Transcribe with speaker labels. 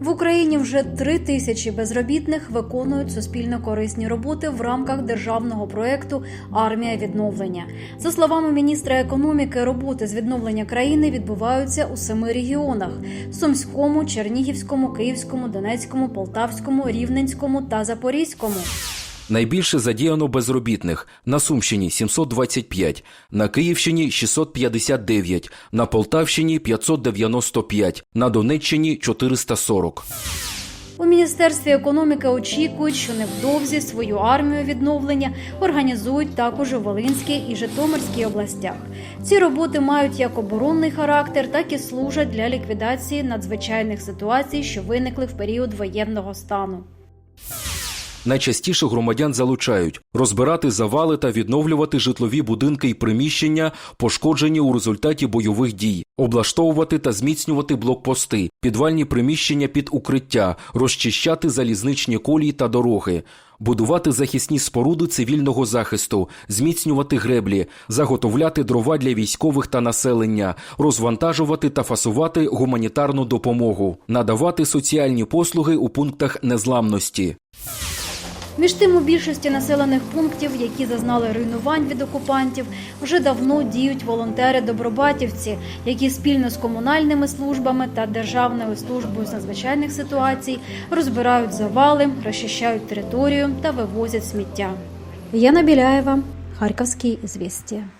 Speaker 1: В Україні вже три тисячі безробітних виконують суспільно корисні роботи в рамках державного проекту Армія відновлення. За словами міністра економіки, роботи з відновлення країни відбуваються у семи регіонах: Сумському, Чернігівському, Київському, Донецькому, Полтавському, Рівненському та Запорізькому.
Speaker 2: Найбільше задіяно безробітних на Сумщині 725, на Київщині 659, на Полтавщині 595, на Донеччині 440.
Speaker 1: У міністерстві економіки очікують, що невдовзі свою армію відновлення організують також у Волинській і Житомирській областях. Ці роботи мають як оборонний характер, так і служать для ліквідації надзвичайних ситуацій, що виникли в період воєнного стану.
Speaker 2: Найчастіше громадян залучають розбирати завали та відновлювати житлові будинки і приміщення, пошкоджені у результаті бойових дій, облаштовувати та зміцнювати блокпости, підвальні приміщення під укриття, розчищати залізничні колії та дороги. Будувати захисні споруди цивільного захисту, зміцнювати греблі, заготовляти дрова для військових та населення, розвантажувати та фасувати гуманітарну допомогу, надавати соціальні послуги у пунктах незламності.
Speaker 1: Між тим, у більшості населених пунктів, які зазнали руйнувань від окупантів, вже давно діють волонтери-добробатівці, які спільно з комунальними службами та Державною службою з надзвичайних ситуацій розбирають завали, розчищають територію та вивозять сміття. Яна Біляєва, Харківські звістя.